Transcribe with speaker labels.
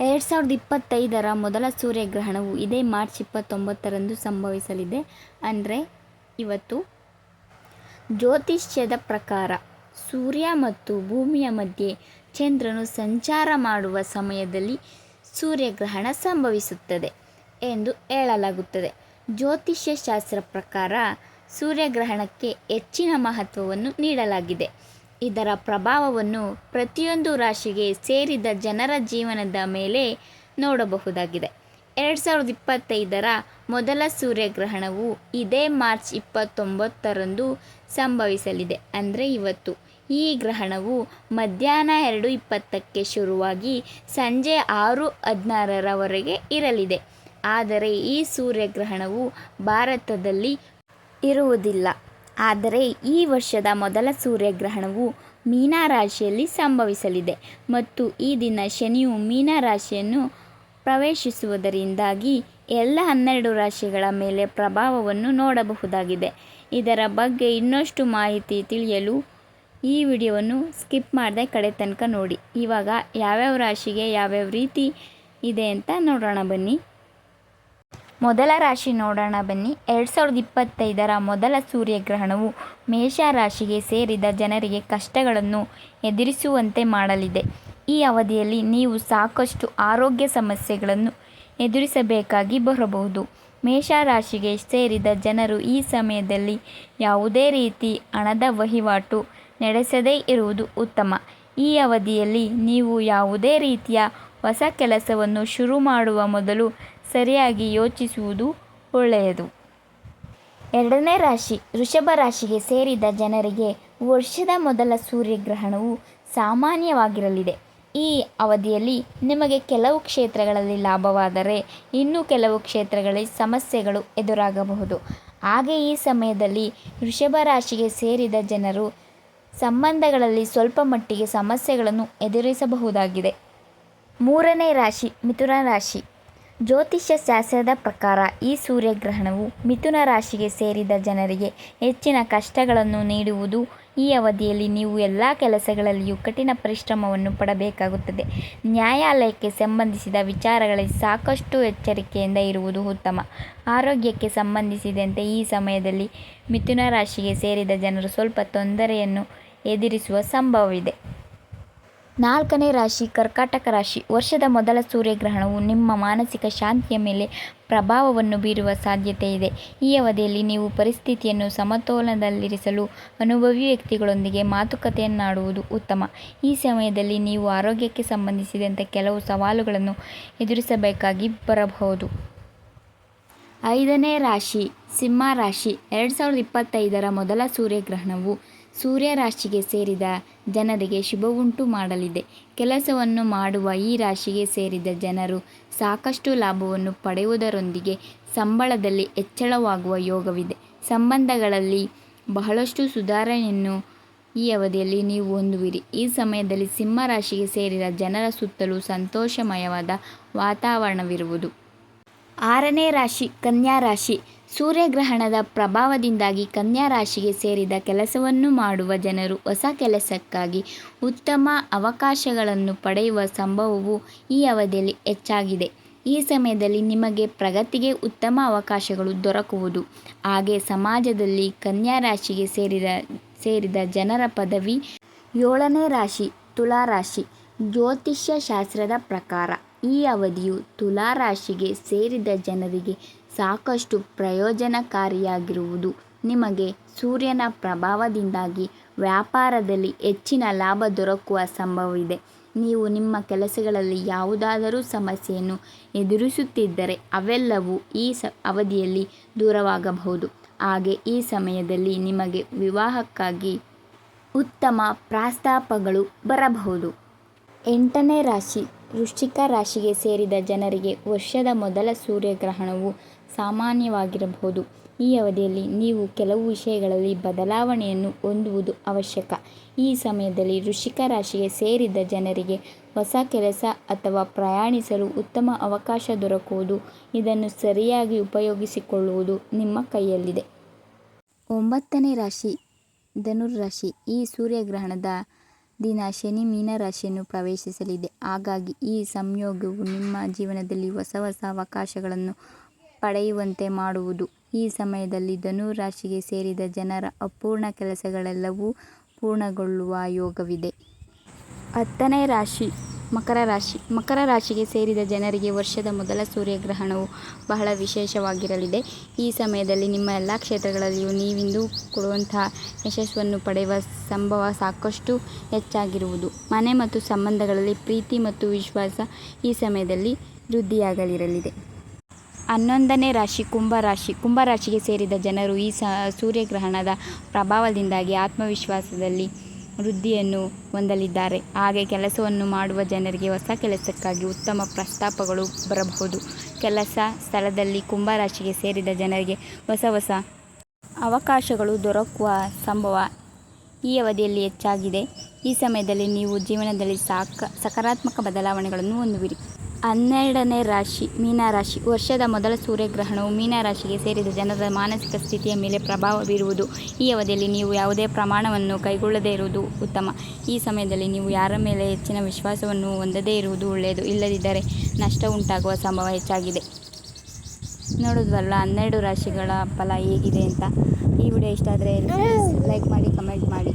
Speaker 1: ಎರಡು ಸಾವಿರದ ಇಪ್ಪತ್ತೈದರ ಮೊದಲ ಸೂರ್ಯಗ್ರಹಣವು ಇದೇ ಮಾರ್ಚ್ ಇಪ್ಪತ್ತೊಂಬತ್ತರಂದು ಸಂಭವಿಸಲಿದೆ. ಅಂದರೆ ಇವತ್ತು ಜ್ಯೋತಿಷ್ಯದ ಪ್ರಕಾರ ಸೂರ್ಯ ಮತ್ತು ಭೂಮಿಯ ಮಧ್ಯೆ ಚಂದ್ರನು ಸಂಚಾರ ಮಾಡುವ ಸಮಯದಲ್ಲಿ ಸೂರ್ಯಗ್ರಹಣ ಸಂಭವಿಸುತ್ತದೆ ಎಂದು ಹೇಳಲಾಗುತ್ತದೆ. ಜ್ಯೋತಿಷ್ಯ ಶಾಸ್ತ್ರ ಪ್ರಕಾರ ಸೂರ್ಯಗ್ರಹಣಕ್ಕೆ ಹೆಚ್ಚಿನ ಮಹತ್ವವನ್ನು ನೀಡಲಾಗಿದೆ. ಇದರ ಪ್ರಭಾವವನ್ನು ಪ್ರತಿಯೊಂದು ರಾಶಿಗೆ ಸೇರಿದ ಜನರ ಜೀವನದ ಮೇಲೆ ನೋಡಬಹುದಾಗಿದೆ. ಎರಡು ಸಾವಿರದ ಇಪ್ಪತ್ತೈದರ ಮೊದಲ ಸೂರ್ಯಗ್ರಹಣವು ಇದೇ ಮಾರ್ಚ್ ಇಪ್ಪತ್ತೊಂಬತ್ತರಂದು ಸಂಭವಿಸಲಿದೆ. ಅಂದರೆ ಇವತ್ತು. ಈ ಗ್ರಹಣವು ಮಧ್ಯಾಹ್ನ ಎರಡು ಇಪ್ಪತ್ತಕ್ಕೆ ಶುರುವಾಗಿ ಸಂಜೆ ಆರು ಹದಿನಾರರವರೆಗೆ ಇರಲಿದೆ. ಆದರೆ ಈ ಸೂರ್ಯಗ್ರಹಣವು ಭಾರತದಲ್ಲಿ ಇರುವುದಿಲ್ಲ. ಆದರೆ ಈ ವರ್ಷದ ಮೊದಲ ಸೂರ್ಯಗ್ರಹಣವು ಮೀನ ರಾಶಿಯಲ್ಲಿ ಸಂಭವಿಸಲಿದೆ ಮತ್ತು ಈ ದಿನ ಶನಿಯು ಮೀನ ರಾಶಿಯನ್ನು ಪ್ರವೇಶಿಸುವುದರಿಂದಾಗಿ ಎಲ್ಲ ಹನ್ನೆರಡು ರಾಶಿಗಳ ಮೇಲೆ ಪ್ರಭಾವವನ್ನು ನೋಡಬಹುದಾಗಿದೆ. ಇದರ ಬಗ್ಗೆ ಇನ್ನಷ್ಟು ಮಾಹಿತಿ ತಿಳಿಯಲು ಈ ವಿಡಿಯೋವನ್ನು ಸ್ಕಿಪ್ ಮಾಡದೆ ಕಡೆ ತನಕ ನೋಡಿ. ಇವಾಗ ಯಾವ್ಯಾವ ರಾಶಿಗೆ ಯಾವ್ಯಾವ ರೀತಿ ಇದೆ ಅಂತ ನೋಡೋಣ ಬನ್ನಿ. ಮೊದಲ ರಾಶಿ ನೋಡೋಣ ಬನ್ನಿ. ಎರಡು ಸಾವಿರದ ಇಪ್ಪತ್ತೈದರ ಮೊದಲ ಸೂರ್ಯಗ್ರಹಣವು ಮೇಷ ರಾಶಿಗೆ ಸೇರಿದ ಜನರಿಗೆ ಕಷ್ಟಗಳನ್ನು ಎದುರಿಸುವಂತೆ ಮಾಡಲಿದೆ. ಈ ಅವಧಿಯಲ್ಲಿ ನೀವು ಸಾಕಷ್ಟು ಆರೋಗ್ಯ ಸಮಸ್ಯೆಗಳನ್ನು ಎದುರಿಸಬೇಕಾಗಿ ಬರಬಹುದು. ಮೇಷ ರಾಶಿಗೆ ಸೇರಿದ ಜನರು ಈ ಸಮಯದಲ್ಲಿ ಯಾವುದೇ ರೀತಿ ಹಣದ ವಹಿವಾಟು ನಡೆಸದೇ ಇರುವುದು ಉತ್ತಮ. ಈ ಅವಧಿಯಲ್ಲಿ ನೀವು ಯಾವುದೇ ರೀತಿಯ ಹೊಸ ಕೆಲಸವನ್ನು ಶುರು ಮಾಡುವ ಮೊದಲು ಸರಿಯಾಗಿ ಯೋಚಿಸುವುದು ಒಳ್ಳೆಯದು. ಎರಡನೇ ರಾಶಿ, ವೃಷಭ ರಾಶಿಗೆ ಸೇರಿದ ಜನರಿಗೆ ವರ್ಷದ ಮೊದಲ ಸೂರ್ಯಗ್ರಹಣವು ಸಾಮಾನ್ಯವಾಗಿರಲಿದೆ. ಈ ಅವಧಿಯಲ್ಲಿ ನಿಮಗೆ ಕೆಲವು ಕ್ಷೇತ್ರಗಳಲ್ಲಿ ಲಾಭವಾದರೆ ಇನ್ನೂ ಕೆಲವು ಕ್ಷೇತ್ರಗಳಲ್ಲಿ ಸಮಸ್ಯೆಗಳು ಎದುರಾಗಬಹುದು. ಹಾಗೆ ಈ ಸಮಯದಲ್ಲಿ ವೃಷಭ ರಾಶಿಗೆ ಸೇರಿದ ಜನರು ಸಂಬಂಧಗಳಲ್ಲಿ ಸ್ವಲ್ಪ ಮಟ್ಟಿಗೆ ಸಮಸ್ಯೆಗಳನ್ನು ಎದುರಿಸಬಹುದಾಗಿದೆ. ಮೂರನೇ ರಾಶಿ, ಮಿಥುನ ರಾಶಿ. ಜ್ಯೋತಿಷ್ಯ ಶಾಸ್ತ್ರದ ಪ್ರಕಾರ ಈ ಸೂರ್ಯಗ್ರಹಣವು ಮಿಥುನ ರಾಶಿಗೆ ಸೇರಿದ ಜನರಿಗೆ ಹೆಚ್ಚಿನ ಕಷ್ಟಗಳನ್ನು ನೀಡುವುದು. ಈ ಅವಧಿಯಲ್ಲಿ ನೀವು ಎಲ್ಲ ಕೆಲಸಗಳಲ್ಲಿಯೂ ಕಠಿಣ ಪರಿಶ್ರಮವನ್ನು ಪಡಬೇಕಾಗುತ್ತದೆ. ನ್ಯಾಯಾಲಯಕ್ಕೆ ಸಂಬಂಧಿಸಿದ ವಿಚಾರಗಳಲ್ಲಿ ಸಾಕಷ್ಟು ಎಚ್ಚರಿಕೆಯಿಂದ ಇರುವುದು ಉತ್ತಮ. ಆರೋಗ್ಯಕ್ಕೆ ಸಂಬಂಧಿಸಿದಂತೆ ಈ ಸಮಯದಲ್ಲಿ ಮಿಥುನ ರಾಶಿಗೆ ಸೇರಿದ ಜನರು ಸ್ವಲ್ಪ ತೊಂದರೆಯನ್ನು ಎದುರಿಸುವ ಸಂಭವವಿದೆ. ನಾಲ್ಕನೇ ರಾಶಿ ಕರ್ಕಾಟಕ ರಾಶಿ. ವರ್ಷದ ಮೊದಲ ಸೂರ್ಯಗ್ರಹಣವು ನಿಮ್ಮ ಮಾನಸಿಕ ಶಾಂತಿಯ ಮೇಲೆ ಪ್ರಭಾವವನ್ನು ಬೀರುವ ಸಾಧ್ಯತೆ ಇದೆ. ಈ ಅವಧಿಯಲ್ಲಿ ನೀವು ಪರಿಸ್ಥಿತಿಯನ್ನು ಸಮತೋಲನದಲ್ಲಿರಿಸಲು ಅನುಭವಿ ವ್ಯಕ್ತಿಗಳೊಂದಿಗೆ ಮಾತುಕತೆಯನ್ನಾಡುವುದು ಉತ್ತಮ. ಈ ಸಮಯದಲ್ಲಿ ನೀವು ಆರೋಗ್ಯಕ್ಕೆ ಸಂಬಂಧಿಸಿದಂತೆ ಕೆಲವು ಸವಾಲುಗಳನ್ನು ಎದುರಿಸಬೇಕಾಗಿ ಬರಬಹುದು. ಐದನೇ ರಾಶಿ, ಸಿಂಹ ರಾಶಿ. ಎರಡು ಸಾವಿರದ ಇಪ್ಪತ್ತೈದರ ಮೊದಲ ಸೂರ್ಯಗ್ರಹಣವು ಸೂರ್ಯ ರಾಶಿಗೆ ಸೇರಿದ ಜನರಿಗೆ ಶುಭವುಂಟು ಮಾಡಲಿದೆ. ಕೆಲಸವನ್ನು ಮಾಡುವ ಈ ರಾಶಿಗೆ ಸೇರಿದ ಜನರು ಸಾಕಷ್ಟು ಲಾಭವನ್ನು ಪಡೆಯುವುದರೊಂದಿಗೆ ಸಂಬಳದಲ್ಲಿ ಹೆಚ್ಚಳವಾಗುವ ಯೋಗವಿದೆ. ಸಂಬಂಧಗಳಲ್ಲಿ ಬಹಳಷ್ಟು ಸುಧಾರಣೆಯನ್ನು ಈ ಅವಧಿಯಲ್ಲಿ ನೀವು ಹೊಂದುವಿರಿ. ಈ ಸಮಯದಲ್ಲಿ ಸಿಂಹ ರಾಶಿಗೆ ಸೇರಿದ ಜನರ ಸುತ್ತಲೂ ಸಂತೋಷಮಯವಾದ ವಾತಾವರಣವಿರುವುದು. ಆರನೇ ರಾಶಿ, ಕನ್ಯಾ ರಾಶಿ. ಸೂರ್ಯಗ್ರಹಣದ ಪ್ರಭಾವದಿಂದಾಗಿ ಕನ್ಯಾ ರಾಶಿಗೆ ಸೇರಿದ ಕೆಲಸವನ್ನು ಮಾಡುವ ಜನರು ಹೊಸ ಕೆಲಸಕ್ಕಾಗಿ ಉತ್ತಮ ಅವಕಾಶಗಳನ್ನು ಪಡೆಯುವ ಸಂಭವವು ಈ ಅವಧಿಯಲ್ಲಿ ಹೆಚ್ಚಾಗಿದೆ. ಈ ಸಮಯದಲ್ಲಿ ನಿಮಗೆ ಪ್ರಗತಿಗೆ ಉತ್ತಮ ಅವಕಾಶಗಳು ದೊರಕುವುದು. ಹಾಗೆ ಸಮಾಜದಲ್ಲಿ ಕನ್ಯಾ ರಾಶಿಗೆ ಸೇರಿದ ಸೇರಿದ ಜನರ ಪದವಿ ಏಳನೇ ರಾಶಿ ತುಲಾ ರಾಶಿ ಜ್ಯೋತಿಷ್ಯ ಶಾಸ್ತ್ರದ ಪ್ರಕಾರ. ಈ ಅವಧಿಯು ತುಲಾ ರಾಶಿಗೆ ಸೇರಿದ ಜನರಿಗೆ ಸಾಕಷ್ಟು ಪ್ರಯೋಜನಕಾರಿಯಾಗಿರುವುದು. ನಿಮಗೆ ಸೂರ್ಯನ ಪ್ರಭಾವದಿಂದಾಗಿ ವ್ಯಾಪಾರದಲ್ಲಿ ಹೆಚ್ಚಿನ ಲಾಭ ದೊರಕುವ ಸಂಭವವಿದೆ. ನೀವು ನಿಮ್ಮ ಕೆಲಸಗಳಲ್ಲಿ ಯಾವುದಾದರೂ ಸಮಸ್ಯೆಯನ್ನು ಎದುರಿಸುತ್ತಿದ್ದರೆ ಅವೆಲ್ಲವೂ ಈ ಸ ಅವಧಿಯಲ್ಲಿ ದೂರವಾಗಬಹುದು. ಹಾಗೆ ಈ ಸಮಯದಲ್ಲಿ ನಿಮಗೆ ವಿವಾಹಕ್ಕಾಗಿ ಉತ್ತಮ ಪ್ರಸ್ತಾಪಗಳು ಬರಬಹುದು. ಎಂಟನೇ ರಾಶಿ ವೃಶ್ಚಿಕ ರಾಶಿಗೆ ಸೇರಿದ ಜನರಿಗೆ ವರ್ಷದ ಮೊದಲ ಸೂರ್ಯಗ್ರಹಣವು ಸಾಮಾನ್ಯವಾಗಿರಬಹುದು. ಈ ಅವಧಿಯಲ್ಲಿ ನೀವು ಕೆಲವು ವಿಷಯಗಳಲ್ಲಿ ಬದಲಾವಣೆಯನ್ನು ಹೊಂದುವುದು ಅವಶ್ಯಕ. ಈ ಸಮಯದಲ್ಲಿ ವೃಶ್ಚಿಕ ರಾಶಿಗೆ ಸೇರಿದ ಜನರಿಗೆ ಹೊಸ ಕೆಲಸ ಅಥವಾ ಪ್ರಯಾಣಿಸಲು ಉತ್ತಮ ಅವಕಾಶ ದೊರಕುವುದು, ಇದನ್ನು ಸರಿಯಾಗಿ ಉಪಯೋಗಿಸಿಕೊಳ್ಳುವುದು ನಿಮ್ಮ ಕೈಯಲ್ಲಿದೆ. ಒಂಬತ್ತನೇ ರಾಶಿ, ಧನುರ್ ರಾಶಿ. ಈ ಸೂರ್ಯಗ್ರಹಣದ ದಿನ ಶನಿ ಮೀನರಾಶಿಯನ್ನು ಪ್ರವೇಶಿಸಲಿದೆ. ಹಾಗಾಗಿ ಈ ಸಂಯೋಗವು ನಿಮ್ಮ ಜೀವನದಲ್ಲಿ ಹೊಸ ಹೊಸ ಅವಕಾಶಗಳನ್ನು ಪಡೆಯುವಂತೆ ಮಾಡುವುದು. ಈ ಸಮಯದಲ್ಲಿ ಧನು ರಾಶಿಗೆ ಸೇರಿದ ಜನರ ಅಪೂರ್ಣ ಕೆಲಸಗಳೆಲ್ಲವೂ ಪೂರ್ಣಗೊಳ್ಳುವ ಯೋಗವಿದೆ. ಹತ್ತನೇ ರಾಶಿ. ಮಕರ ರಾಶಿ. ಮಕರ ರಾಶಿಗೆ ಸೇರಿದ ಜನರಿಗೆ ವರ್ಷದ ಮೊದಲ ಸೂರ್ಯಗ್ರಹಣವು ಬಹಳ ವಿಶೇಷವಾಗಿರಲಿದೆ. ಈ ಸಮಯದಲ್ಲಿ ನಿಮ್ಮ ಎಲ್ಲ ಕ್ಷೇತ್ರಗಳಲ್ಲಿಯೂ ನೀವಿಂದು ಕೊಡುವಂತಹ ಯಶಸ್ಸನ್ನು ಪಡೆಯುವ ಸಂಭವ ಸಾಕಷ್ಟು ಹೆಚ್ಚಾಗಿರುವುದು. ಮನೆ ಮತ್ತು ಸಂಬಂಧಗಳಲ್ಲಿ ಪ್ರೀತಿ ಮತ್ತು ವಿಶ್ವಾಸ ಈ ಸಮಯದಲ್ಲಿ ವೃದ್ಧಿಯಾಗಲಿರಲಿದೆ. ಹನ್ನೊಂದನೇ ರಾಶಿ ಕುಂಭರಾಶಿ ಕುಂಭರಾಶಿಗೆ ಸೇರಿದ ಜನರು ಈ ಸೂರ್ಯಗ್ರಹಣದ ಪ್ರಭಾವದಿಂದಾಗಿ ಆತ್ಮವಿಶ್ವಾಸದಲ್ಲಿ ವೃದ್ಧಿಯನ್ನು ಹೊಂದಲಿದ್ದಾರೆ. ಹಾಗೆ ಕೆಲಸವನ್ನು ಮಾಡುವ ಜನರಿಗೆ ಹೊಸ ಕೆಲಸಕ್ಕಾಗಿ ಉತ್ತಮ ಪ್ರಸ್ತಾಪಗಳು ಬರಬಹುದು. ಕೆಲಸ ಸ್ಥಳದಲ್ಲಿ ಕುಂಭರಾಶಿಗೆ ಸೇರಿದ ಜನರಿಗೆ ಹೊಸ ಹೊಸ ಅವಕಾಶಗಳು ದೊರಕುವ ಸಂಭವ ಈ ಅವಧಿಯಲ್ಲಿ ಹೆಚ್ಚಾಗಿದೆ. ಈ ಸಮಯದಲ್ಲಿ ನೀವು ಜೀವನದಲ್ಲಿ ಸಾಕ, ಸಕಾರಾತ್ಮಕ ಬದಲಾವಣೆಗಳನ್ನು ಹೊಂದುವಿರಿ. ಹನ್ನೆರಡನೇ ರಾಶಿ ಮೀನರಾಶಿ ವರ್ಷದ ಮೊದಲ ಸೂರ್ಯಗ್ರಹಣವು ಮೀನರಾಶಿಗೆ ಸೇರಿದ ಜನರ ಮಾನಸಿಕ ಸ್ಥಿತಿಯ ಮೇಲೆ ಪ್ರಭಾವ ಬೀರುವುದು. ಈ ಅವಧಿಯಲ್ಲಿ ನೀವು ಯಾವುದೇ ಪ್ರಮಾಣವನ್ನು ಕೈಗೊಳ್ಳದೇ ಇರುವುದು ಉತ್ತಮ. ಈ ಸಮಯದಲ್ಲಿ ನೀವು ಯಾರ ಮೇಲೆ ಹೆಚ್ಚಿನ ವಿಶ್ವಾಸವನ್ನು ಹೊಂದದೇ ಇರುವುದು ಒಳ್ಳೆಯದು. ಇಲ್ಲದಿದ್ದರೆ ನಷ್ಟ ಉಂಟಾಗುವ ಸಂಭವ ಹೆಚ್ಚಾಗಿದೆ. ನೋಡೋದ್ವಲ್ಲ ಹನ್ನೆರಡು ರಾಶಿಗಳ ಫಲ ಹೇಗಿದೆ ಅಂತ. ಈ ವಿಡಿಯೋ ಇಷ್ಟ ಆದರೆ ಲೈಕ್ ಮಾಡಿ ಕಮೆಂಟ್ ಮಾಡಿ.